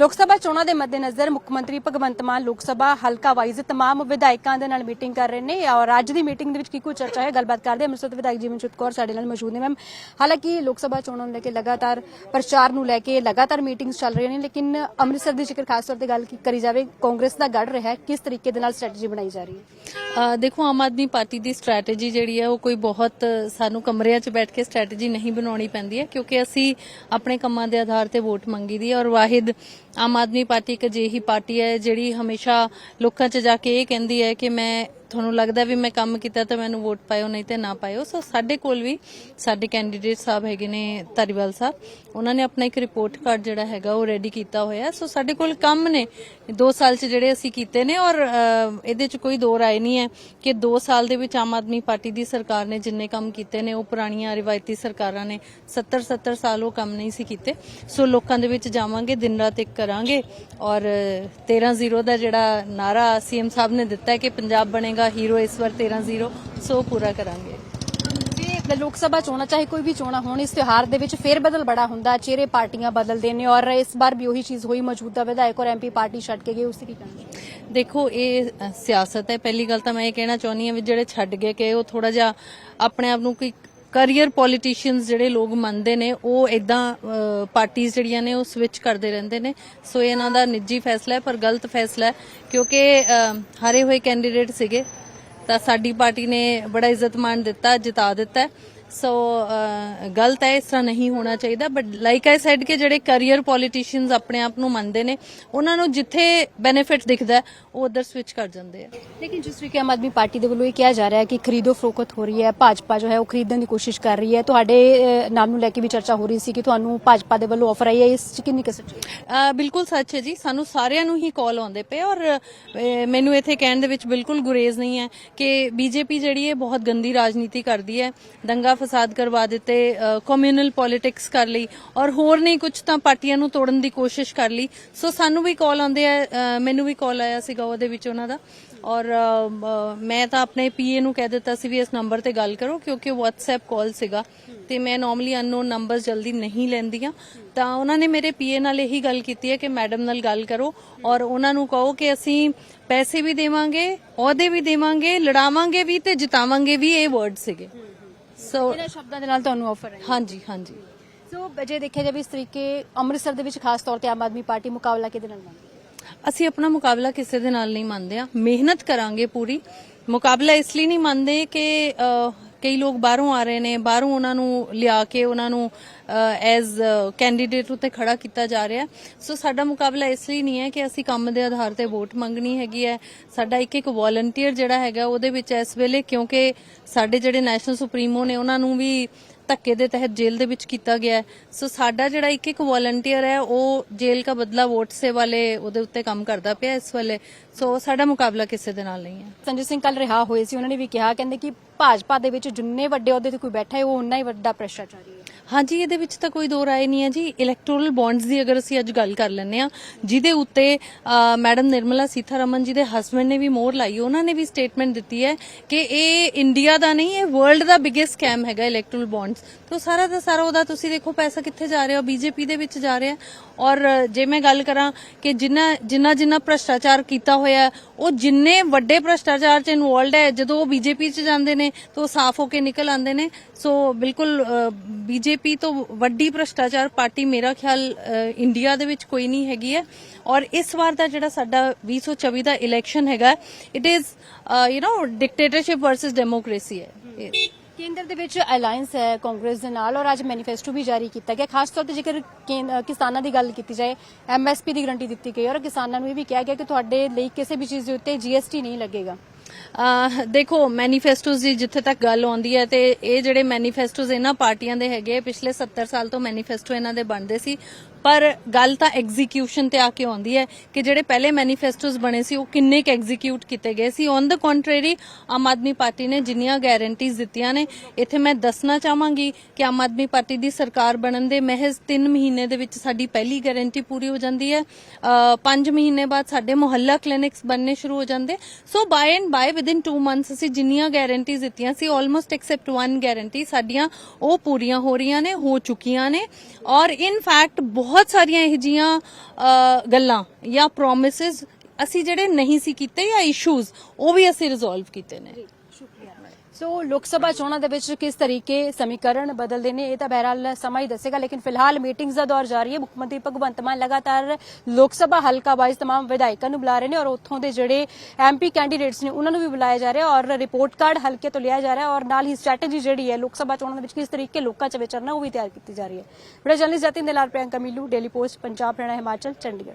ਲੋਕ ਸਭਾ ਚੋਣਾਂ ਦੇ ਮੱਦੇਨਜ਼ਰ ਮੁੱਖ ਮੰਤਰੀ ਭਗਵੰਤ ਮਾਨ ਲੋਕ ਸਭਾ ਹਲਕਾ ਵਾਈਜ਼ तमाम ਵਿਧਾਇਕਾਂ ਦੇ ਨਾਲ ਮੀਟਿੰਗ ਕਰ ਰਹੇ ਨੇ ਔਰ ਅੱਜ ਦੀ ਮੀਟਿੰਗ ਦੇ ਵਿੱਚ ਕੀ ਕੁਝ ਚਰਚਾ ਹੈ ਗੱਲਬਾਤ ਕਰਦੇ ਹਾਂ ਅੰਮ੍ਰਿਤਸਰ ਦੇ ਵਿਧਾਇਕ ਜੀਵਨਜੋਤ ਕੌਰ ਸਾਡੇ ਨਾਲ ਮੌਜੂਦ ਨੇ ਮੈਮ ਹਾਲਾਂਕਿ ਲੋਕ ਸਭਾ ਚੋਣਾਂ ਨੂੰ ਲੈ ਕੇ ਲਗਾਤਾਰ ਪ੍ਰਚਾਰ ਨੂੰ ਲੈ ਕੇ ਲਗਾਤਾਰ ਮੀਟਿੰਗਸ ਚੱਲ ਰਹੀਆਂ ਨੇ ਲੇਕਿਨ ਅੰਮ੍ਰਿਤਸਰ ਦੀ ਜ਼ਿਕਰ ਖਾਸ ਤੌਰ ਤੇ ਗੱਲ ਕੀ- ਕਰੀ ਜਾਵੇ ਕਾਂਗਰਸ ਦਾ ਗੜ ਰਿਹਾ ਹੈ ਕਿਸ ਤਰੀਕੇ ਦੇ ਨਾਲ ਸਟ੍ਰੈਟਜੀ ਬਣਾਈ ਜਾ ਰਹੀ ਹੈ ਅ, ਦੇਖੋ ਆਮ ਆਦਮੀ ਪਾਰਟੀ ਦੀ ਸਟ੍ਰੈਟਜੀ ਜਿਹੜੀ ਹੈ ਉਹ ਕੋਈ ਬਹੁਤ ਸਾਨੂੰ ਕਮਰਿਆਂ 'ਚ ਬੈਠ ਕੇ ਸਟ੍ਰੈਟਜੀ ਨਹੀਂ ਬਣਾਉਣੀ ਪੈਂਦੀ ਹੈ ਕਿਉਂਕਿ ਅਸੀਂ ਆਪਣੇ ਕੰਮਾਂ ਦੇ ਆਧਾਰ ਤੇ ਵੋਟ ਮੰਗੀ ਦੀ ਹੈ ਔਰ ਵਾਹਿਦ ਆਮ ਆਦਮੀ ਪਾਰਟੀ ਇੱਕ ਅਜਿਹੀ ਪਾਰਟੀ ਹੈ ਜਿਹੜੀ ਹਮੇਸ਼ਾ ਲੋਕਾਂ 'ਚ ਜਾ ਕੇ ਇਹ ਕਹਿੰਦੀ ਹੈ ਕਿ ਮੈਂ ਤੁਹਾਨੂੰ ਲੱਗਦਾ ਵੀ ਮੈਂ ਕੰਮ ਕੀਤਾ ਤਾਂ ਮੈਨੂੰ ਵੋਟ ਪਾਇਓ, ਨਹੀਂ ਤੇ ਨਾ ਪਾਇਓ। ਸੋ ਸਾਡੇ ਕੋਲ ਵੀ ਸਾਡੇ ਕੈਂਡੀਡੇਟ ਸਾਹਿਬ ਹੈਗੇ ਨੇ ਧਾਰੀਵਾਲ ਸਾਹਿਬ। ਉਹਨਾਂ ਨੇ ਆਪਣਾ ਇੱਕ ਰਿਪੋਰਟ ਕਾਰਡ ਜਿਹੜਾ ਹੈਗਾ ਉਹ ਰੈਡੀ ਕੀਤਾ ਹੋਇਆ। ਸੋ ਸਾਡੇ ਕੋਲ ਕੰਮ ਨੇ। 2 ਸਾਲ 'ਚ ਜਿਹੜੇ ਅਸੀਂ ਕੀਤੇ ਨੇ ਔਰ ਇਹਦੇ 'ਚ ਕੋਈ ਦੋ ਰਾਏ ਨਹੀਂ ਹੈ ਕਿ 2 ਸਾਲ ਦੇ ਵਿੱਚ ਆਮ ਆਦਮੀ ਪਾਰਟੀ ਦੀ ਸਰਕਾਰ ਨੇ ਜਿੰਨੇ ਕੰਮ ਕੀਤੇ ਨੇ, ਉਹ ਪੁਰਾਣੀਆਂ ਰਿਵਾਇਤੀ ਸਰਕਾਰਾਂ ਨੇ। 70 70 ਸਾਲ ਉਹ ਕੰਮ ਨਹੀਂ ਸੀ ਕੀਤੇ। ਸੋ ਲੋਕਾਂ ਦੇ ਵਿੱਚ ਜਾਵਾਂਗੇ, ਦਿਨ ਰਾਤ ਇੱਕ ਕਰਾਂਗੇ। ਔਰ 13 ਜ਼ੀਰੋ ਦਾ ਜਿਹੜਾ ਨਾਰਾ ਸੀਐਮ ਸਾਹਿਬ ਨੇ ਦਿੱਤਾ ਹੈ ਕਿ ਪੰਜਾਬ ਬਣੇਗਾ ਹੀਰੋ ਇਸ ਵਾਰ 13 ਜ਼ੀਰੋ ਸੋ ਉਹ ਪੂਰਾ ਕਰਾਂਗੇ। ਜੇ ਲੋਕ ਸਭਾ ਚੋਣਾਂ ਚਾਹੇ ਕੋਈ ਵੀ ਚੋਣਾਂ ਹੋਣ ਇਸ ਤਿਉਹਾਰ ਦੇ ਵਿੱਚ ਫੇਰ ਬਦਲ ਬੜਾ ਹੁੰਦਾ ਚਿਹਰੇ ਪਾਰਟੀਆਂ ਬਦਲਦੇ ਨੇ ਔਰ ਇਸ ਵਾਰ ਵੀ ਉਹੀ ਚੀਜ਼ ਹੋਈ ਮੌਜੂਦਾ ਵਿਧਾਇਕ ਔਰ ਐਮਪੀ ਪਾਰਟੀ ਛੱਡ ਕੇ ਗਏ ਉਸ ਤੇ ਕੀ ਕਹਿਣਾ ਦੇਖੋ ਇਹ ਸਿਆਸਤ ਹੈ। ਪਹਿਲੀ ਗੱਲ ਤਾਂ ਮੈਂ ਇਹ ਕਹਿਣਾ ਚਾਹੁੰਦੀ ਹਾਂ ਵੀ ਜਿਹੜੇ ਛੱਡ ਗਏ ਕਿ ਉਹ ਥੋੜਾ ਜਿਹਾ ਆਪਣੇ ਆਪ ਨੂੰ ਕੋਈ ਕੈਰੀਅਰ ਪੋਲੀਟੀਸ਼ੀਅਨਸ ਜਿਹੜੇ ਲੋਕ ਮੰਨਦੇ ਨੇ ਉਹ ਇਦਾਂ ਪਾਰਟੀਆਂ ਜਿਹੜੀਆਂ ਨੇ ਉਹ ਸਵਿਚ ਕਰਦੇ ਰਹਿੰਦੇ ਨੇ। ਸੋ ਇਹਨਾਂ ਦਾ ਨਿੱਜੀ ਫੈਸਲਾ ਹੈ ਪਰ ਗਲਤ ਫੈਸਲਾ ਹੈ ਕਿਉਂਕਿ ਅ, ਹਾਰੇ ਹੋਏ ਕੈਂਡੀਡੇਟ ਸੀਗੇ। ਤਾਂ ਸਾਡੀ ਪਾਰਟੀ ਨੇ ਬੜਾ ਇੱਜ਼ਤ ਮਾਣ ਦਿੱਤਾ ਜਿਤਾ ਦਿੱਤਾ ਸੋ ਗਲਤ ਹੈ ਇਸ ਤਰ੍ਹਾਂ ਨਹੀਂ ਹੋਣਾ ਚਾਹੀਦਾ ਬਟ ਲਾਈਕ ਆਈ ਸੈਡ ਕਿ ਜਿਹੜੇ ਕੈਰੀਅਰ ਪੋਲੀਟੀਸ਼ੀਅਨਸ ਆਪਣੇ ਆਪ ਨੂੰ ਮੰਨਦੇ ਨੇ ਉਹਨਾਂ ਨੂੰ ਜਿੱਥੇ ਬੈਨੀਫਿਟ ਦਿਖਦਾ ਉਹ ਉਧਰ ਸਵਿਚ ਕਰ ਜਾਂਦੇ ਆ। ਲੇਕਿਨ ਜਿਸ ਤਰੀਕੇ ਆਮ ਆਦਮੀ ਪਾਰਟੀ ਦੇ ਵੱਲੋਂ ਇਹ ਕਿਹਾ ਜਾ ਰਿਹਾ ਹੈ ਕਿ ਖਰੀਦੋ ਫਰੋਖਤ ਹੋ ਰਹੀ ਹੈ ਭਾਜਪਾ ਜੋ ਹੈ ਉਹ ਖਰੀਦਣ ਦੀ ਕੋਸ਼ਿਸ਼ ਕਰ ਰਹੀ ਹੈ। ਤੁਹਾਡੇ ਨਾਮ ਨੂੰ ਲੈ ਕੇ ਵੀ ਚਰਚਾ ਹੋ ਰਹੀ ਸੀ ਕਿ ਤੁਹਾਨੂੰ ਭਾਜਪਾ ਦੇ ਵੱਲੋਂ ਆਫਰ ਆਈ ਹੈ ਇਸ ਚ ਕਿੰਨੀ ਕਸਰ ਬਿਲਕੁਲ ਸੱਚ ਹੈ ਜੀ। ਸਾਨੂੰ ਸਾਰਿਆਂ ਨੂੰ ਹੀ ਕਾਲ ਆਉਂਦੇ ਪਏ ਔਰ ਮੈਨੂੰ ਇੱਥੇ ਕਹਿਣ ਦੇ ਵਿੱਚ ਬਿਲਕੁਲ ਗੁਰੇਜ਼ ਨਹੀਂ ਹੈ ਕਿ ਬੀਜੇਪੀ ਜਿਹੜੀ ਹੈ ਬਹੁਤ ਗੰਦੀ ਰਾਜਨੀਤੀ ਕਰਦੀ ਹੈ ਦੰਗਾ ਫਸਾਦ ਕਰਵਾ ਦਿੱਤੇ ਕਮਿਊਨਲ ਪੋਲਿਟਿਕਸ ਕਰ ਲਈ ਔਰ ਹੋਰ ਨਹੀਂ ਕੁਝ ਤਾਂ ਪਾਰਟੀਆਂ ਨੂੰ ਤੋੜਨ ਦੀ ਕੋਸ਼ਿਸ਼ ਕਰ ਲਈ। ਸੋ ਸਾਨੂੰ ਵੀ ਕਾਲ ਆਉਂਦੇ ਆ ਮੈਨੂੰ ਵੀ ਕਾਲ ਆਇਆ ਸੀਗਾ ਉਹਦੇ ਵਿੱਚ ਉਹਨਾਂ ਦਾ। ਔਰ ਮੈਂ ਤਾਂ ਆਪਣੇ ਪੀਏ ਨੂੰ ਕਹਿ ਦਿੱਤਾ ਸੀ ਵੀ ਇਸ ਨੰਬਰ ਤੇ ਗੱਲ ਕਰੋ ਕਿਉਂਕਿ WhatsApp ਕਾਲ ਸੀਗਾ। ਤੇ ਮੈਂ ਨਾਰਮਲੀ ਅਨਨੋਨ ਨੰਬਰਸ ਜਲਦੀ ਨਹੀਂ ਲੈਂਦੀਆਂ। ਤਾਂ ਉਹਨਾਂ ਨੇ ਮੇਰੇ ਪੀਏ ਨਾਲ ਇਹੀ ਗੱਲ ਕੀਤੀ ਹੈ ਕਿ ਮੈਡਮ ਨਾਲ ਗੱਲ ਕਰੋ ਔਰ ਉਹਨਾਂ ਨੂੰ ਕਹੋ ਕਿ ਅਸੀਂ ਪੈਸੇ ਵੀ ਦੇਵਾਂਗੇ, ਅਹੁਦੇ ਵੀ ਦੇਵਾਂਗੇ, ਲੜਾਵਾਂਗੇ ਵੀ ਤੇ ਜਿਤਾਵਾਂਗੇ ਵੀ ਇਹ ਵਰਡ ਸੀਗੇ। ਸੋ ਇਹਨਾਂ ਸ਼ਬਦਾਂ ਦੇ ਨਾਲ ਤੁਹਾਨੂੰ ਆਫਰ ਹੈ ਹਾਂਜੀ ਹਾਂਜੀ। ਸੋ ਜੇ ਦੇਖਿਆ ਜਾਵੇ ਇਸ ਤਰੀਕੇ ਅੰਮ੍ਰਿਤਸਰ ਦੇ ਵਿੱਚ ਖਾਸ ਤੌਰ ਤੇ ਆਮ ਆਦਮੀ ਪਾਰਟੀ ਮੁਕਾਬਲਾ ਕਿਹਦੇ ਨਾਲ ਮੰਗਦੀ ਹੈ ਅਸੀਂ ਆਪਣਾ ਮੁਕਾਬਲਾ ਕਿਸੇ ਦੇ ਨਾਲ ਨਹੀਂ ਮੰਨਦੇ ਆ। ਮਿਹਨਤ ਕਰਾਂਗੇ ਪੂਰੀ। ਮੁਕਾਬਲਾ ਇਸ ਲਈ ਨਹੀਂ ਮੰਨਦੇ ਕਿ ਕਈ ਲੋਕ ਬਾਹਰੋਂ ਆ ਰਹੇ ਨੇ, ਬਾਹਰੋਂ ਉਹਨਾਂ ਨੂੰ ਲਿਆ ਕੇ ਉਹਨਾਂ ਨੂੰ ਐਜ਼ ਕੈਂਡੀਡੇਟ ਉਤੇ ਖੜਾ ਕੀਤਾ ਜਾ ਰਿਹਾ। ਸੋ ਸਾਡਾ ਮੁਕਾਬਲਾ ਇਸ ਲਈ ਨਹੀਂ ਹੈ ਕਿ ਅਸੀਂ ਕੰਮ ਦੇ ਆਧਾਰ ਤੇ ਵੋਟ ਮੰਗਣੀ ਹੈਗੀ ਹੈ। ਸਾਡਾ ਇੱਕ ਇੱਕ ਵੋਲੰਟੀਅਰ ਜਿਹੜਾ ਹੈਗਾ, ਉਹਦੇ ਵਿੱਚ ਇਸ ਵੇਲੇ ਕਿਉਂਕਿ ਸਾਡੇ ਜਿਹੜੇ ਨੈਸ਼ਨਲ ਸੁਪਰੀਮੋ ਨੇ, ਉਹਨਾਂ ਨੂੰ ਵੀ ਧੱਕੇ ਦੇ ਤਹਿਤ ਜੇਲ੍ਹ ਦੇ ਵਿੱਚ ਕੀਤਾ ਗਿਆ ਹੈ। ਸੋ ਸਾਡਾ ਜਿਹੜਾ ਇੱਕ ਇੱਕ ਵੋਲੰਟੀਅਰ ਹੈ, ਉਹ ਜੇਲ੍ਹ ਦਾ ਬਦਲਾ ਵੋਟ ਸੇ ਵਾਲੇ ਉਹਦੇ ਉੱਤੇ ਕੰਮ ਕਰਦਾ ਪਿਆ ਇਸ ਵੇਲੇ। ਸੋ ਸਾਡਾ ਮੁਕਾਬਲਾ ਕਿਸੇ ਦੇ ਨਾਲ ਨਹੀਂ ਹੈ। ਸੰਜੇ ਸਿੰਘ ਕੱਲ ਰਿਹਾ ਹੋਏ ਸੀ, ਉਹਨਾਂ ਨੇ ਵੀ ਕਿਹਾ, ਕਹਿੰਦੇ ਕਿ ਭਾਜਪਾ ਦੇ ਵਿੱਚ ਜਿੰਨੇ ਵੱਡੇ ਅਹੁਦੇ ਤੇ ਕੋਈ ਬੈਠਾ ਹੈ, ਉਹ ਉਨਾ ਹੀ ਵੱਡਾ ਭ੍ਰਿਸ਼ਟਾਚਾਰੀ ਹੈ। ਹਾਂਜੀ, ਇਹਦੇ ਵਿੱਚ ਤਾਂ ਕੋਈ ਦੋ ਰਾਏ ਨਹੀਂ ਹੈ ਜੀ। ਇਲੈਕਟੋਰਲ ਬੌਂਡਸ ਦੀ ਅਗਰ ਅਸੀਂ ਅੱਜ ਗੱਲ ਕਰ ਲੈਂਦੇ ਆ ਜਿਹਦੇ ਉੱਤੇ ਮੈਡਮ ਨਿਰਮਲਾ ਸੀਤਾਰਮਨ ਜੀ ਦੇ ਹਸਬੰਡ ਨੇ ਵੀ ਮੋਹਰ ਲਾਈ ਉਹਨਾਂ ਨੇ ਵੀ ਸਟੇਟਮੈਂਟ ਦਿੱਤੀ ਹੈ ਕਿ ਇਹ ਇੰਡੀਆ ਦਾ ਨਹੀਂ, ਇਹ ਵਰਲਡ ਦਾ ਬਿਗੇਸਟ ਸਕੈਮ ਹੈਗਾ ਇਲੈਕਟੋਰਲ ਬੌਂਡਸ ਤੋਂ ਸਾਰਾ ਦਾ ਸਾਰਾ ਉਹਦਾ ਤੁਸੀਂ ਦੇਖੋ, ਪੈਸਾ ਕਿੱਥੇ ਜਾ ਰਿਹਾ ਬੀਜੇਪੀ ਦੇ ਵਿੱਚ ਜਾ ਰਿਹਾ। ਔਰ ਜੇ ਮੈਂ ਗੱਲ ਕਰਾਂ ਕਿ ਜਿੰਨਾ ਜਿੰਨਾ ਜਿੰਨਾ ਭ੍ਰਸ਼ਟਾਚਾਰ ਕੀਤਾ ਹੋਇਆ, ਉਹ ਜਿੰਨੇ ਵੱਡੇ ਭ੍ਰਸ਼ਟਾਚਾਰ ਚ ਇਨਵੋਲਡ ਹੈ, ਜਦੋਂ ਉਹ ਬੀਜੇਪੀ ਚ ਜਾਂਦੇ ਨੇ, ਤਾਂ ਉਹ ਸਾਫ਼ ਹੋ ਕੇ ਨਿਕਲ ਆਉਂਦੇ ਨੇ। ਸੋ ਬਿਲਕੁਲ ਬੀਜੇਪੀ ਤੋਂ ਵੱਡੀ ਭ੍ਰਸ਼ਟਾਚਾਰ ਪਾਰਟੀ ਮੇਰਾ ਖਿਆਲ ਇੰਡੀਆ ਦੇ ਵਿੱਚ ਕੋਈ ਨਹੀਂ ਹੈਗੀ ਹੈ। ਔਰ ਇਸ ਵਾਰ ਦਾ ਜਿਹੜਾ ਸਾਡਾ 2024 ਦਾ ਇਲੈਕਸ਼ਨ ਹੈਗਾ it is you know dictatorship versus democracy ਹੈ। ਕੇਂਦਰ ਦੇ ਵਿੱਚ ਅਲਾਈਅੰਸ ਹੈ ਕਾਂਗਰਸ ਦੇ ਨਾਲ, ਔਰ ਅੱਜ ਮੈਨੀਫੈਸਟੋ ਵੀ ਜਾਰੀ ਕੀਤਾ ਗਿਆ। ਖਾਸ ਤੌਰ ਤੇ ਜੇਕਰ ਕਿਸਾਨਾਂ ਦੀ ਗੱਲ ਕੀਤੀ ਜਾਏ ਐਮਐਸਪੀ ਦੀ ਗਰੰਟੀ ਦਿੱਤੀ ਗਈ ਔਰ ਕਿਸਾਨਾਂ ਨੂੰ ਇਹ ਵੀ ਕਿਹਾ ਗਿਆ ਕਿ ਤੁਹਾਡੇ ਲਈ ਕਿਸੇ ਵੀ ਚੀਜ਼ ਦੇ ਉੱਤੇ ਜੀਐਸਟੀ ਨਹੀਂ ਲੱਗੇਗਾ। ਦੇਖੋ ਮੈਨੀਫੈਸਟੋਜ਼ ਦੀ ਜਿੱਥੇ ਤੱਕ ਗੱਲ ਆਉਂਦੀ ਹੈ ਤੇ ਇਹ ਜਿਹੜੇ ਮੈਨੀਫੈਸਟੋਜ਼ ਇਹਨਾਂ ਪਾਰਟੀਆਂ ਦੇ ਹੈਗੇ ਪਿਛਲੇ 70 ਸਾਲ ਤੋਂ ਮੈਨੀਫੈਸਟੋ ਇਹਨਾਂ ਦੇ ਬਣਦੇ ਸੀ। ਪਰ ਗੱਲ ਤਾਂ ਐਗਜ਼ੀਕਿਊਸ਼ਨ ਤੇ ਆ ਕੇ ਆਉਂਦੀ ਹੈ ਕਿ ਜਿਹੜੇ ਪਹਿਲੇ ਮੈਨੀਫੈਸਟੋਜ਼ ਬਣੇ ਸੀ, ਉਹ ਕਿੰਨੇ ਕੁ ਐਗਜ਼ੀਕਿਊਟ ਕੀਤੇ ਗਏ ਸੀ। On the ਕੰਟਰੇਰੀ Aam Aadmi Party ਨੇ ਜਿੰਨੀਆਂ ਗਾਰੰਟੀਜ਼ ਦਿੱਤੀਆਂ ਨੇ, ਇੱਥੇ ਮੈਂ ਦੱਸਣਾ ਚਾਹਾਂਗੀ ਕਿ ਆਮ ਆਦਮੀ ਪਾਰਟੀ ਦੀ ਸਰਕਾਰ ਬਣਨ ਦੇ ਮਹਿਜ਼ 3 ਮਹੀਨੇ ਦੇ ਵਿੱਚ ਸਾਡੀ ਪਹਿਲੀ ਗਾਰੰਟੀ ਪੂਰੀ ਹੋ ਜਾਂਦੀ ਹੈ। 5 ਮਹੀਨੇ ਬਾਅਦ ਸਾਡੇ ਮੁਹੱਲਾ ਕਲੀਨਿਕਸ ਬਣਨੇ ਸ਼ੁਰੂ ਹੋ ਜਾਂਦੇ। So by and by within 2 months ਅਸੀਂ ਜਿੰਨੀਆਂ ਗਾਰੰਟੀਜ਼ ਦਿੱਤੀਆਂ ਸੀ ਆਲਮੋਸਟ ਐਕਸੈਪਟ ਵਨ ਗਾਰੰਟੀ ਸਾਡੀਆਂ ਉਹ ਪੂਰੀਆਂ ਹੋ ਰਹੀਆਂ ਨੇ, ਹੋ ਚੁੱਕੀਆਂ ਨੇ। ਔਰ ਇਨ ਫੈਕਟ ਬਹੁਤ ਬਹੁਤ ਸਾਰੀਆਂ ਇਹ ਜੀਆਂ ਗੱਲਾਂ ਜਾਂ ਪ੍ਰੋਮਿਸਸ ਅਸੀਂ ਜਿਹੜੇ ਨਹੀਂ ਸੀ ਕੀਤੇ ਜਾਂ ਇਸ਼ੂਜ਼ ਉਹ ਵੀ ਅਸੀਂ ਰਿਜ਼ੋਲਵ ਕੀਤੇ ਨੇ। ਸੋ ਲੋਕ ਸਭਾ ਚੋਣਾਂ ਦੇ ਵਿੱਚ ਕਿਸ ਤਰੀਕੇ ਸਮੀਕਰਨ ਬਦਲਦੇ ਨੇ ਇਹ ਤਾਂ ਬਹਿਰਾਲ ਸਮਾਂ ਹੀ ਦੱਸੇਗਾ ਲੇਕਿਨ ਫਿਲਹਾਲ ਮੀਟਿੰਗਸ ਦਾ ਦੌਰ ਜਾਰੀ ਹੈ ਮੁੱਖ ਮੰਤਰੀ ਭਗਵੰਤ ਮਾਨ ਲਗਾਤਾਰ ਲੋਕ ਸਭਾ ਹਲਕਾ ਵਾਈਜ਼ तमाम ਵਿਧਾਇਕਾਂ ਨੂੰ ਬੁਲਾ ਰਹੇ ਨੇ ਔਰ ਉੱਥੋਂ ਦੇ ਜਿਹੜੇ ਐਮਪੀ ਕੈਂਡੀਡੇਟਸ ਨੇ ਉਹਨਾਂ ਨੂੰ ਵੀ ਬੁਲਾਇਆ ਜਾ ਰਿਹਾ ਔਰ ਰਿਪੋਰਟ ਕਾਰਡ ਹਲਕੇ ਤੋਂ ਲਿਆ ਜਾ ਰਿਹਾ ਔਰ ਨਾਲ ਹੀ ਸਟ੍ਰੈਟਜੀ ਜਿਹੜੀ ਹੈ ਲੋਕ ਸਭਾ ਚੋਣਾਂ ਦੇ ਵਿੱਚ ਕਿਸ ਤਰੀਕੇ ਲੋਕਾਂ 'ਚ ਵਿਚਰਨਾ ਉਹ ਵੀ ਤਿਆਰ ਕੀਤੀ ਜਾ ਰਹੀ ਹੈ ਬੜਾ ਜਰਨਲਿਸਟ ਜਤਿਨ ਦੇ ਲਾਲ ਪ੍ਰਿਯੰਕਾ ਮੀਲੂ ਡੇਲੀ ਪੋਸਟ ਪੰਜਾਬ ਹਰਿਆਣਾ ਹਿਮਾਚਲ ਚੰਡੀਗੜ੍ਹ